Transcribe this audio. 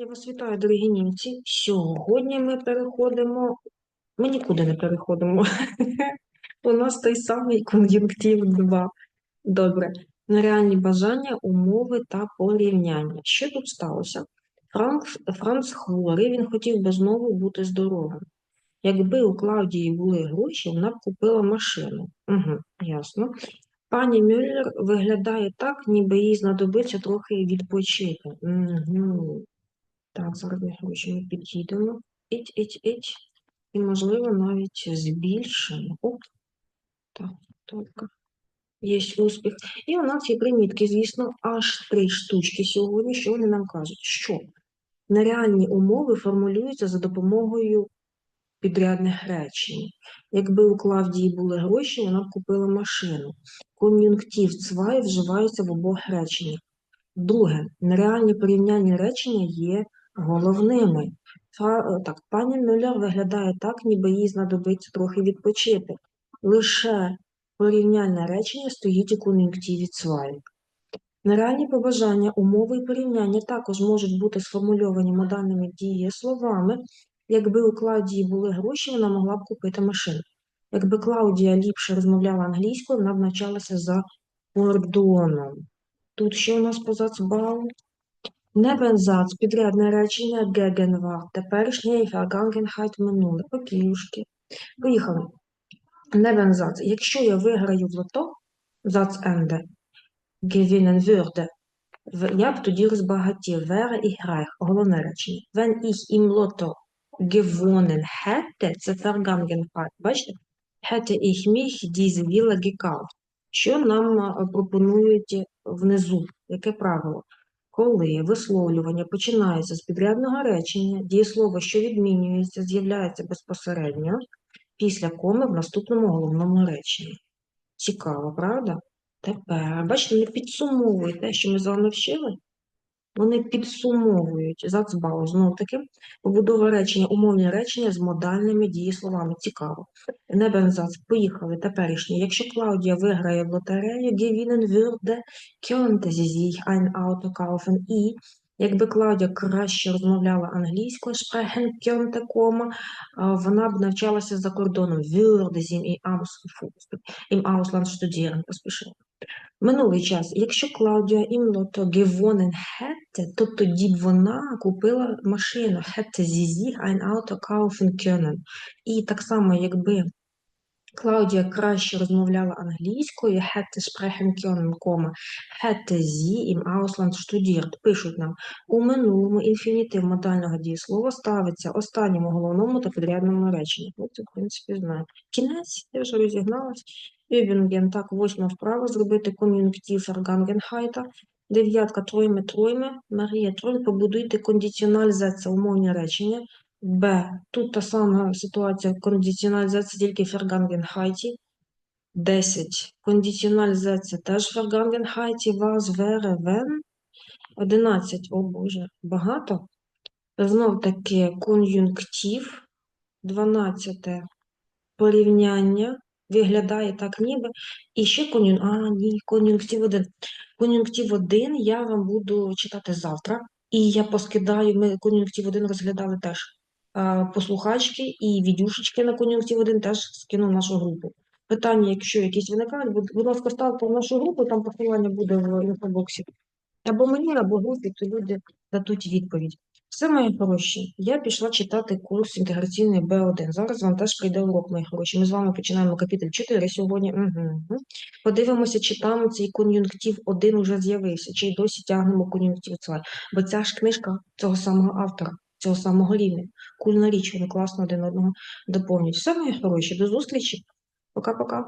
Я вас вітаю, дорогі німці. Сьогодні ми переходимо. Ми нікуди не переходимо. У нас той самий кон'юнктив 2. Добре. Нереальні бажання, умови та порівняння. Що тут сталося? Франц, Франц хворий, він хотів би знову бути здоровим. Якби у Клаудії були гроші, вона б купила машину. Угу, ясно. Пані Мюллер виглядає так, ніби їй знадобиться трохи відпочити. Угу. Так, ми гроші ми підійдемо. Іть, іть, іть. І, можливо, навіть збільшимо. Оп. Так, тільки. Є успіх. І у нас є примітки, звісно, аж три штучки сьогодні, що вони нам кажуть, що нереальні умови формулюються за допомогою підрядних речень. Якби у Клавдії були гроші, вона б купила машину. Кон'юнктив цвай вживається в обох реченнях. Друге, нереальні порівняння речення є головними. Так, пані Мюллер виглядає так, ніби їй знадобиться трохи відпочити. Лише порівняльне речення стоїть у кон'юнктиві цвай. Нереальні побажання, умови і порівняння також можуть бути сформульовані модальними дієсловами. Якби у Клаудії були гроші, вона могла б купити машину. Якби Клаудія ліпше розмовляла англійською, вона б навчалася за кордоном. Тут що у нас по зацбалу? Небензац, підрядне речення Gegenwart, теперішнє і минуле. Окейушки. Поїхали. Небензац. Якщо я виграю в лото, зац енде, gewinnen würde, я б тоді розбагатів. Wäre ich reich. Головне речення. Wenn ich im Lotto gewonnen hätte, це Vergangenheit. Бачите? Hätte ich mich diese Villa. Що нам пропонують внизу? Яке правило? Коли висловлювання починається з підрядного речення, дієслово, що відмінюється, з'являється безпосередньо після коми в наступному головному реченні. Цікаво, правда? Тепер, бачите, не підсумовуйте, те, що ми з вами вчили. Вони підсумовують зацбау знову таки побудова речення, умовні речення з модальними дієсловами. Цікаво. Небензац, поїхали теперішнє. Якщо Клаудія виграє в лотерею, könnte sie sich ein Auto kaufen. І якби Клаудія краще розмовляла англійською, sprechen könnte, кома, вона б навчалася за кордоном. Würde sie im Ausland studieren. Поспішила. Минулий час. Якщо Клаудія імлото gewonnen hätte, то тоді б вона купила машину. Hätte sie ein Auto kaufen können. І так само, якби Клаудія краще розмовляла англійською, hätte sprechen können, hätte sie im Ausland studiert. Пишуть нам, у минулому інфінітив модального дієслова ставиться останньому головному та підрядному реченні. Ви це, в принципі, знаєте. Кінець, я вже розігналась. Übungen, так, восьма вправа, зробити кон'юнктив Vergangenheit. Дев'ятка, тройме, тройме. Марія, тройме, побудуйте кондиціоналізація, умовні речення. Б. Тут та сама ситуація, кондиціоналізація тільки в Vergangenheit. 10. Кондиціоналізація теж в Vergangenheit. Was wäre, wenn. 11. О Боже, багато. Знов таки кон'юнктив. 12. Порівняння. Виглядає так ніби. І ще кон'юн... А, ні, кон'юнктив 1. Кон'юнктив 1 я вам буду читати завтра. І я поскидаю, ми кон'юнктив 1 розглядали теж послухачки і відюшечки на кон'юнктив 1 теж скину в нашу групу. Питання, якщо якісь виникають, будь ласка, ставте в нашу групу, там посилання буде в інфобоксі. Або мені, або групі, то люди дадуть відповідь. Все, мої хороші, я пішла читати курс інтеграційний Б1. Зараз вам теж прийде урок, мої хороші. Ми з вами починаємо капітель 4 сьогодні. Угу. Подивимося, чи там цей кон'юнктив 1 уже з'явився, чи й досі тягнемо кон'юнктив 2. Бо ця ж книжка цього самого автора, цього самого рівня. Кульна річ, вони класно один одного доповнюють. Все, мої хороші, до зустрічі. Пока-пока.